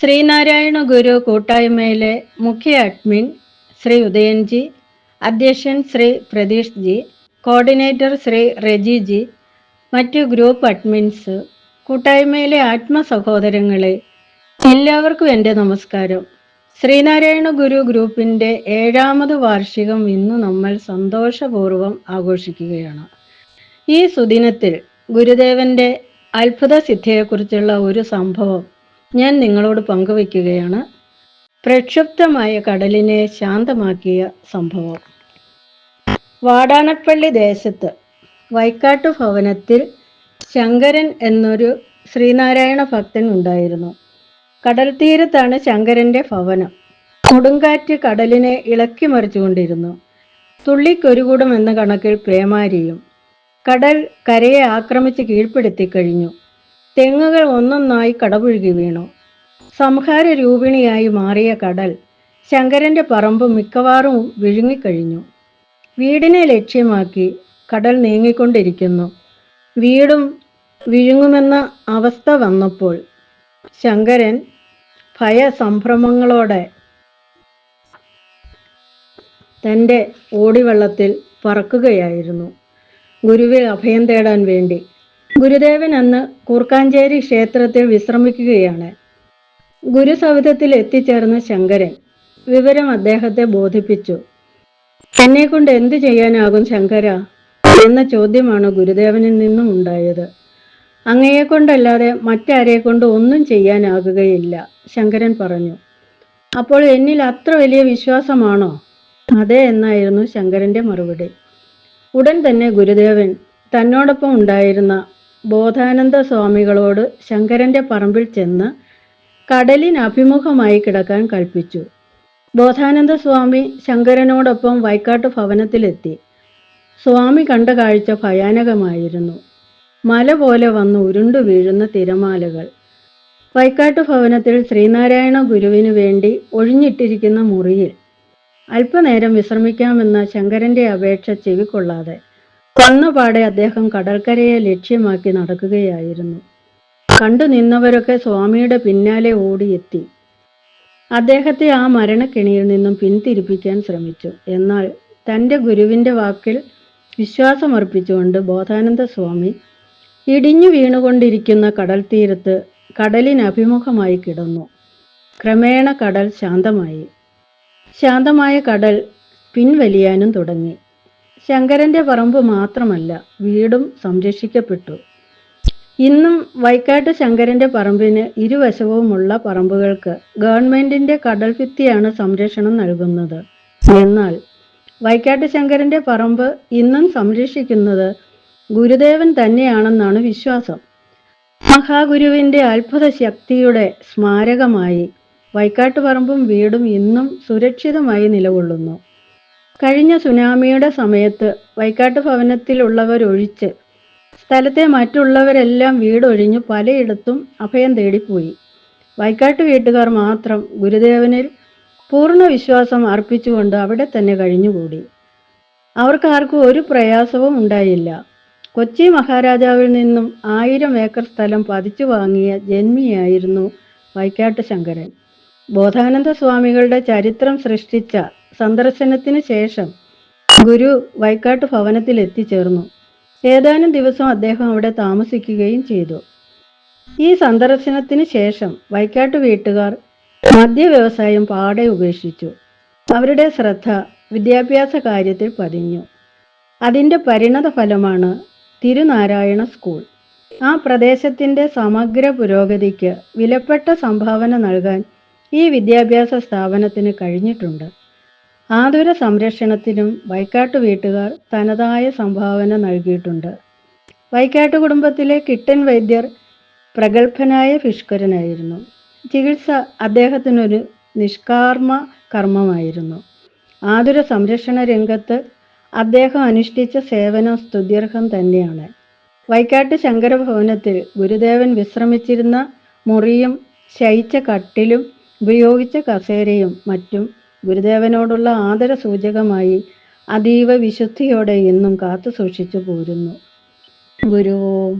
ശ്രീനാരായണ ഗുരു കൂട്ടായ്മയിലെ മുഖ്യ അഡ്മിൻ ശ്രീ ഉദയൻജി അധ്യക്ഷൻ ശ്രീ പ്രതീഷ് ജി കോർഡിനേറ്റർ ശ്രീ റെജി ജി മറ്റു ഗ്രൂപ്പ് അഡ്മിൻസ് കൂട്ടായ്മയിലെ ആത്മ സഹോദരങ്ങളെ എല്ലാവർക്കും എന്റെ നമസ്കാരം. ശ്രീനാരായണ ഗുരു ഗ്രൂപ്പിന്റെ ഏഴാമത് വാർഷികം ഇന്ന് നമ്മൾ സന്തോഷപൂർവം ആഘോഷിക്കുകയാണ്. ഈ സുദിനത്തിൽ ഗുരുദേവന്റെ അത്ഭുത സിദ്ധിയെക്കുറിച്ചുള്ള ഒരു സംഭവം ഞാൻ നിങ്ങളോട് പങ്കുവയ്ക്കുകയാണ്. പ്രക്ഷുബ്ധമായ കടലിനെ ശാന്തമാക്കിയ സംഭവം. വാടാനപ്പള്ളി ദേശത്ത് വൈക്കാട്ടു ഭവനത്തിൽ ശങ്കരൻ എന്നൊരു ശ്രീനാരായണ ഭക്തൻ ഉണ്ടായിരുന്നു. കടൽ തീരത്താണ് ശങ്കരന്റെ ഭവനം. കൊടുങ്കാറ്റ് കടലിനെ ഇളക്കി മറിച്ചുകൊണ്ടിരുന്നു. തുള്ളിക്കൊരുകൂടും എന്ന കണക്കിൽ പ്രേമാരിയും കടൽ കരയെ ആക്രമിച്ച് കീഴ്പ്പെടുത്തി കഴിഞ്ഞു തെങ്ങുകൾ ഒന്നൊന്നായി കടപുഴുകി വീണു. സംഹാര രൂപിണിയായി മാറിയ കടൽ ശങ്കരന്റെ പറമ്പ് മിക്കവാറും വിഴുങ്ങിക്കഴിഞ്ഞു. വീടിനെ ലക്ഷ്യമാക്കി കടൽ നീങ്ങിക്കൊണ്ടിരിക്കുന്നു. വീടും വിഴുങ്ങുമെന്ന അവസ്ഥ വന്നപ്പോൾ ശങ്കരൻ ഭയസംഭ്രമങ്ങളോടെ തന്റെ ഓടിവെള്ളത്തിൽ പറക്കുകയായിരുന്നു. ഗുരുവിൽ അഭയം തേടാൻ വേണ്ടി ഗുരുദേവൻ അന്ന് കൂർക്കാഞ്ചേരി ക്ഷേത്രത്തിൽ വിശ്രമിക്കുകയാണ്. ഗുരുസൗധത്തിൽ എത്തിച്ചേർന്ന ശങ്കരൻ വിവരം അദ്ദേഹത്തെ ബോധിപ്പിച്ചു. എന്നെ കൊണ്ട് എന്ത് ചെയ്യാനാകും ശങ്കര എന്ന ചോദ്യമാണ് ഗുരുദേവനിൽ നിന്നും ഉണ്ടായത്. അങ്ങയെ കൊണ്ടല്ലാതെ മറ്റാരെ കൊണ്ട് ഒന്നും ചെയ്യാനാകുകയില്ല ശങ്കരൻ പറഞ്ഞു. അപ്പോൾ എന്നിൽ അത്ര വലിയ വിശ്വാസമാണോ അതെ എന്നായിരുന്നു ശങ്കരന്റെ മറുപടി. ഉടൻ തന്നെ ഗുരുദേവൻ തന്നോടൊപ്പം ഉണ്ടായിരുന്ന ബോധാനന്ദ സ്വാമികളോട് ശങ്കരന്റെ പറമ്പിൽ ചെന്ന് കടലിന് അഭിമുഖമായി കിടക്കാൻ കൽപ്പിച്ചു. ബോധാനന്ദ സ്വാമി ശങ്കരനോടൊപ്പം വൈക്കാട്ട് ഭവനത്തിലെത്തി. സ്വാമി കണ്ട കാഴ്ച ഭയാനകമായിരുന്നു. മല പോലെ വന്ന് ഉരുണ്ടു വീഴുന്ന തിരമാലകൾ. വൈക്കാട്ട് ഭവനത്തിൽ ശ്രീനാരായണ ഗുരുവിനു വേണ്ടി ഒഴിഞ്ഞിട്ടിരിക്കുന്ന മുറിയിൽ അല്പനേരം വിശ്രമിക്കാമെന്ന ശങ്കരന്റെ അപേക്ഷ ചെവിക്കൊള്ളാതെ വന്നപാടെ അദ്ദേഹം കടൽക്കരയെ ലക്ഷ്യമാക്കി നടക്കുകയായിരുന്നു. കണ്ടു നിന്നവരൊക്കെ സ്വാമിയുടെ പിന്നാലെ ഓടിയെത്തി. അദ്ദേഹത്തെ ആ മരണക്കിണിയിൽ നിന്നും പിന്തിരിപ്പിക്കാൻ ശ്രമിച്ചു. എന്നാൽ തന്റെ ഗുരുവിന്റെ വാക്കിൽ വിശ്വാസമർപ്പിച്ചുകൊണ്ട് ബോധാനന്ദ സ്വാമി ഇടിഞ്ഞു വീണുകൊണ്ടിരിക്കുന്ന കടൽ തീരത്ത് കടലിനഭിമുഖമായി കിടന്നു. ക്രമേണ കടൽ ശാന്തമായി. ശാന്തമായ കടൽ പിൻവലിയാനും തുടങ്ങി. ശങ്കരന്റെ പറമ്പ് മാത്രമല്ല വീടും സംരക്ഷിക്കപ്പെട്ടു. ഇന്നും വൈക്കാട്ട് ശങ്കരന്റെ പറമ്പിന് ഇരുവശവുമുള്ള പറമ്പുകൾക്ക് ഗവൺമെന്റിന്റെ കടൽ ഭിത്തിയാണ് സംരക്ഷണം നൽകുന്നത്. എന്നാൽ വൈക്കാട്ട് ശങ്കരന്റെ പറമ്പ് ഇന്നും സംരക്ഷിക്കുന്നത് ഗുരുദേവൻ തന്നെയാണെന്നാണ് വിശ്വാസം. മഹാഗുരുവിന്റെ അത്ഭുത ശക്തിയുടെ സ്മാരകമായി വൈക്കാട്ട് പറമ്പും വീടും ഇന്നും സുരക്ഷിതമായി നിലകൊള്ളുന്നു. കഴിഞ്ഞ സുനാമിയുടെ സമയത്ത് വൈക്കാട്ട് ഭവനത്തിലുള്ളവരൊഴിച്ച് സ്ഥലത്തെ മറ്റുള്ളവരെല്ലാം വീടൊഴിഞ്ഞു പലയിടത്തും അഭയം തേടിപ്പോയി. വൈക്കാട്ട് വീട്ടുകാർ മാത്രം ഗുരുദേവനിൽ പൂർണ വിശ്വാസം അർപ്പിച്ചുകൊണ്ട് അവിടെ തന്നെ കഴിഞ്ഞുകൂടി. അവർക്കാർക്കും ഒരു പ്രയാസവും ഉണ്ടായില്ല. കൊച്ചി മഹാരാജാവിൽ നിന്നും ആയിരം ഏക്കർ സ്ഥലം പതിച്ചു വാങ്ങിയ ജന്മിയായിരുന്നു വൈക്കാട്ട് ശങ്കരൻ. ബോധാനന്ദ സ്വാമികളുടെ ചരിത്രം സൃഷ്ടിച്ച സന്ദർശനത്തിന് ശേഷം ഗുരു വൈക്കാട്ട് ഭവനത്തിൽ എത്തിച്ചേർന്നു ഏതാനും ദിവസം അദ്ദേഹം അവിടെ താമസിക്കുകയും ചെയ്തു. ഈ സന്ദർശനത്തിന് ശേഷം വൈക്കാട്ട് വീട്ടുകാർ മദ്യ വ്യവസായം പാടെ ഉപേക്ഷിച്ചു. അവരുടെ ശ്രദ്ധ വിദ്യാഭ്യാസ കാര്യത്തിൽ പതിഞ്ഞു. അതിന്റെ പരിണത ഫലമാണ് തിരുനാരായണ സ്കൂൾ. ആ പ്രദേശത്തിന്റെ സമഗ്ര പുരോഗതിക്ക് വിലപ്പെട്ട സംഭാവന നൽകാൻ ഈ വിദ്യാഭ്യാസ സ്ഥാപനത്തിന് കഴിഞ്ഞിട്ടുണ്ട്. ആതുര സംരക്ഷണത്തിനും വൈക്കാട്ട് വീട്ടുകാർ തനതായ സംഭാവന നൽകിയിട്ടുണ്ട്. വൈക്കാട്ട് കുടുംബത്തിലെ കിട്ടൻ വൈദ്യർ പ്രഗത്ഭനായ ഫിഷ്കരനായിരുന്നു ചികിത്സ അദ്ദേഹത്തിനൊരു നിഷ്കാർമ്മ കർമ്മമായിരുന്നു. ആതുര സംരക്ഷണ രംഗത്ത് അദ്ദേഹം അനുഷ്ഠിച്ച സേവനം സ്തുത്യർഹം തന്നെയാണ്. വൈക്കാട്ട് ശങ്കരഭവനത്തിൽ ഗുരുദേവൻ വിശ്രമിച്ചിരുന്ന മുറിയും ശയിച്ച കട്ടിലും ഉപയോഗിച്ച കസേരയും മറ്റും ഗുരുദേവനോടുള്ള ആദര സൂചകമായി അതീവ വിശുദ്ധിയോടെ ഇന്നും കാത്തു സൂക്ഷിച്ചു പോരുന്നു. ഗുരുവും